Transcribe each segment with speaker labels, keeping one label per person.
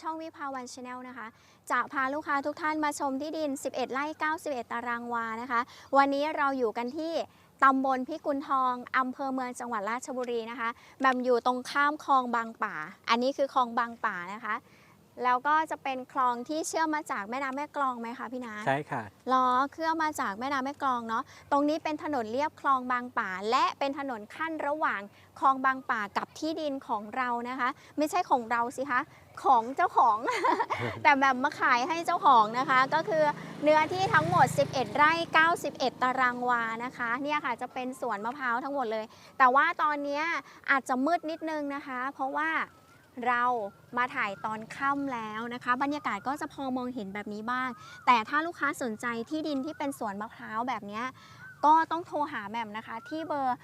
Speaker 1: ช่องวิภาวันชาแนลนะคะ จะพาลูกค้าทุกท่านมาชมที่ดิน 11 ไร่ 91 ตารางวานะคะ วันนี้เราอยู่กันที่ตำบลพิกุลทอง อำเภอเมืองจังหวัดราชบุรีนะคะ แบมอยู่ตรงข้ามคลองบางป่า อันนี้คือคลองบางป่านะคะ แล้วก็จะเป็นคลองที่เชื่อมมาจากแม่น้ำแม่กลองไหมคะพี่นา
Speaker 2: ใช่ค่ะ
Speaker 1: ล้อเคลื่อนมาจากแม่น้ำแม่กลองเนาะตรงนี้เป็นถนนเลียบคลองบางป่า และเป็นถนนขั้นระหว่างคลองบางป่ากับที่ดินของเรานะคะ ไม่ใช่ของเราสิคะของเจ้าของ แต่แบบมาขายให้เจ้าของนะคะ ก็คือเนื้อที่ทั้งหมด 11 ไร่ 91 ตารางวานะคะเนี่ยค่ะจะเป็นสวนมะพร้าวทั้งหมดเลย แต่ว่าตอนเนี้ยอาจจะมืดนิดนึงนะคะ เพราะว่า เรามาถ่ายตอนค่ำแล้วนะคะ บรรยากาศก็จะพอมองเห็นแบบนี้บ้าง แต่ถ้าลูกค้าสนใจที่ดินที่เป็นสวนมะพร้าวแบบนี้ก็ต้องโทรหาแหม่มนะคะ ที่เบอร์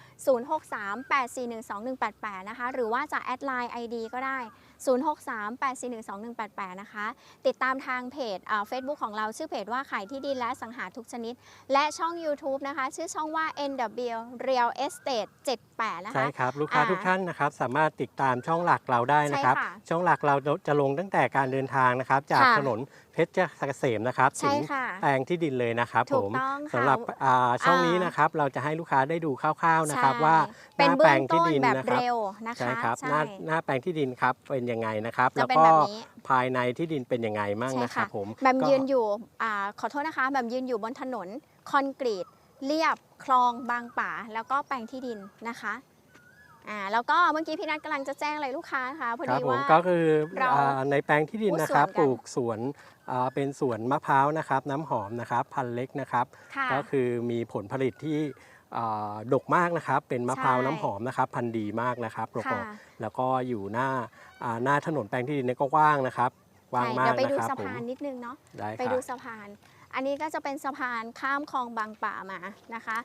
Speaker 1: 0638412188 นะคะ หรือว่าจะแอดไลน์ ID ก็ได้ 0638412188 นะคะ ติดตามทางเพจเฟซบุ๊กของเราชื่อเพจว่าขายที่ดินและสังหาทุกชนิด และช่อง YouTube นะคะ ชื่อช่องว่า NW Real Estate 78 นะ
Speaker 2: ใช่
Speaker 1: คะ
Speaker 2: ครับ ลูกค้า
Speaker 1: อ่า
Speaker 2: ทุกท่านนะครับ สามารถติดตามช่องหลักเราได้นะครับ
Speaker 1: ใช่ค่ะ
Speaker 2: ช่องหลักเราจะลงตั้งแต่การเดินทางนะครับ จาก
Speaker 1: ค่ะ
Speaker 2: ถนนเพชรเกษมนะครับ
Speaker 1: ใช่
Speaker 2: ถึง
Speaker 1: ค่ะ
Speaker 2: แปลงที่ดินเลยนะครับ
Speaker 1: ถู
Speaker 2: ผ
Speaker 1: ก
Speaker 2: ม
Speaker 1: ต้องค่ะ
Speaker 2: สำหรับอ่าช่องนี้
Speaker 1: อ่าน
Speaker 2: นะครับเราจะให้ลูกค้าได้ดูคร่าวๆนะครับ
Speaker 1: ใช่
Speaker 2: ว่าห
Speaker 1: เป็น
Speaker 2: น้า
Speaker 1: เบื้
Speaker 2: แปล
Speaker 1: อง
Speaker 2: งที่
Speaker 1: ต้น
Speaker 2: ดิน
Speaker 1: แบบ
Speaker 2: นะครับ
Speaker 1: เร็วนะคะ
Speaker 2: ใช่ครับหน้า
Speaker 1: ใช่
Speaker 2: หน้าแปลงที่ดินครับเป็นยังไงนะครับ
Speaker 1: จะ
Speaker 2: แล้ว
Speaker 1: เป็น
Speaker 2: ก็
Speaker 1: แบบนี้
Speaker 2: ภายในที่ดินเป็นยังไงมั่ง
Speaker 1: ใช่
Speaker 2: นะครับ
Speaker 1: ค่ะ
Speaker 2: ผม
Speaker 1: แบบ
Speaker 2: ก็
Speaker 1: ยืนอยู่อาขอโทษนะคะแบบยืนอยู่บนถนนคอนกรีตเรียบคลองบางป่า แล้วก็แปลงที่ดินนะคะอ่าแล้วก็เมื่อกี้พี่นัทกำลังจะแจ้งอะไรลูกค้าคะพอ
Speaker 2: ครั
Speaker 1: ดี
Speaker 2: บผม
Speaker 1: ว่า
Speaker 2: ก็คือ
Speaker 1: เรา
Speaker 2: อ่าในแปลงที่ดิน
Speaker 1: พูด
Speaker 2: นะครับ
Speaker 1: สวนกัน
Speaker 2: ปลูกสวนอ่าเป็นสวนมะพร้าวนะครับ น้ำหอมนะครับ พันธุ์เล็กนะครับ
Speaker 1: ค่ะ
Speaker 2: ก็คือมีผลผลิตที่อ่า ดกมากนะครับ เป็นมะพร้าว
Speaker 1: ใช่
Speaker 2: น้ำหอมนะครับ พันธุ์ดีมากนะครับแล้วก็
Speaker 1: ค่ะ
Speaker 2: แล้วก็อยู่หน้าอ่าหน้าถนนแปลงที่ดินเนี่ยก็กว้างนะครับกว้าง
Speaker 1: ใช่
Speaker 2: มา
Speaker 1: เดี๋ย
Speaker 2: ก
Speaker 1: วไป
Speaker 2: นะ
Speaker 1: ดู
Speaker 2: ครับ
Speaker 1: สะ
Speaker 2: ผม
Speaker 1: พานนิดนึงเนาะ
Speaker 2: ได้
Speaker 1: ไป
Speaker 2: ครั
Speaker 1: ดู
Speaker 2: บ
Speaker 1: สะพาน อันนี้ก็จะเป็นสะพานข้ามคลองบางป่ามานะคะ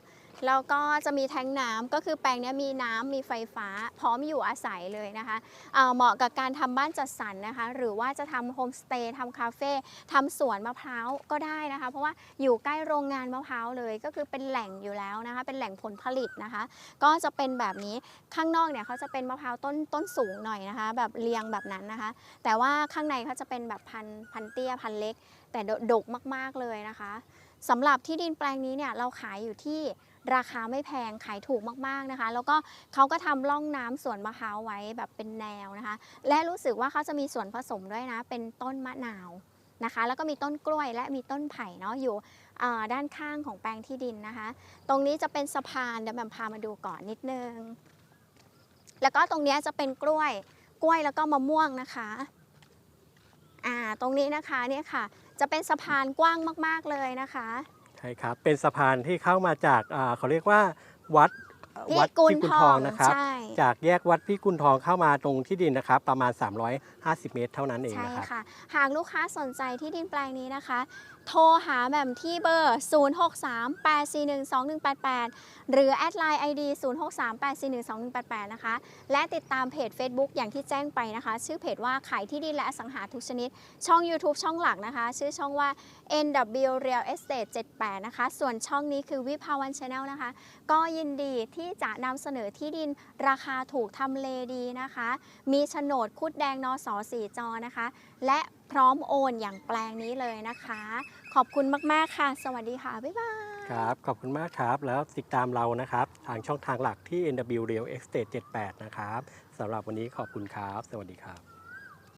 Speaker 1: แล้วก็จะมีแทงน้ำก็คือแปลงนี้มีน้ำมีไฟฟ้า พร้อมอยู่อาศัยเลยนะคะเเหมาะกับการทำบ้านจัดสรรนะคะ หรือว่าจะทำโฮมสเตย์ทำคาเฟ่ทำสวนมะพร้าวก็ได้นะคะ เพราะว่าอยู่ใกล้โรงงานมะพร้าวเลย ก็คือเป็นแหล่งอยู่แล้วนะคะ เป็นแหล่งผลผลิตนะคะ ก็จะเป็นแบบนี้ข้างนอกเนี่ยเขาจะเป็นมะพร้าวต้นต้นสูงหน่อยนะคะ แบบเรียงแบบนั้นนะคะ แต่ว่าข้างในเขาจะเป็นแบบพันพันเตี้ยพันเล็กแต่ดดกมากๆเลยนะคะสำหรับที่ดินแปลงนี้เนี่ยเราขายอยู่ที่ราคาไม่แพงขายถูกมากๆนะคะ แล้วก็เขาก็ทำร่องน้ำสวนมะพร้าวไว้แบบเป็นแนวนะคะ และรู้สึกว่าเขาจะมีส่วนผสมด้วยนะ เป็นต้นมะนาวนะคะ แล้วก็มีต้นกล้วยและมีต้นไผ่เนาะอยู่อ่ด้านข้างของแปลงที่ดินนะคะ ตรงนี้จะเป็นสะพานเดี๋ยวแบมพามาดูก่อนนิดนึง แล้วก็ตรงเนี้ยจะเป็นกล้วยกล้วยแล้วก็มะม่วงนะคะ อ่าตรงนี้นะคะเนี่ยค่ะ จะเป็นสะพานกว้างมากๆเลยนะคะ
Speaker 2: ใช่ครับ เป็นสะพานที่เข้ามาจากอ่าเขาเรียกว่าวัด วัด
Speaker 1: กุล
Speaker 2: พิกุล
Speaker 1: ท
Speaker 2: ท
Speaker 1: อ
Speaker 2: องงนะครับ
Speaker 1: ใช่
Speaker 2: จากแยกวัดพิกุลทองเข้ามาตรงที่ดินนะครับ ประมาณ 350 เมตรเท่านั้นเอง
Speaker 1: ใช่
Speaker 2: นะครับ
Speaker 1: ค่ะ หากลูกค้าสนใจที่ดินแปลงนี้นะคะ โทรหาแหม่มที่เบอร์ 0638412188 หรือแอดไลน์ ID 0638412188 นะคะ และติดตามเพจ Facebook อย่างที่แจ้งไปนะคะ ชื่อเพจว่าขายที่ดินและอสังหาทุกชนิด ช่อง YouTube ช่องหลักนะคะ ชื่อช่องว่า NW Real Estate 78 นะคะ ส่วนช่องนี้คือวิภาวัน Channel นะคะ ก็ยินดีที่จะนำเสนอที่ดินราคาถูกทำเลดีนะคะ มีโฉนดคุดแดงนอสอสีจอนะคะ และพร้อมโอนอย่างแปลงนี้เลยนะคะ ขอบคุณมาก ๆ ค่ะ สวัสดีค่ะ บ๊ายบาย
Speaker 2: ครับ ขอบคุณมากครับ แล้วติดตามเรานะครับ ทางช่องทางหลักที่ NW Real Estate 78 นะครับสำหรับวันนี้ขอบคุณครับ สวัสดีครับ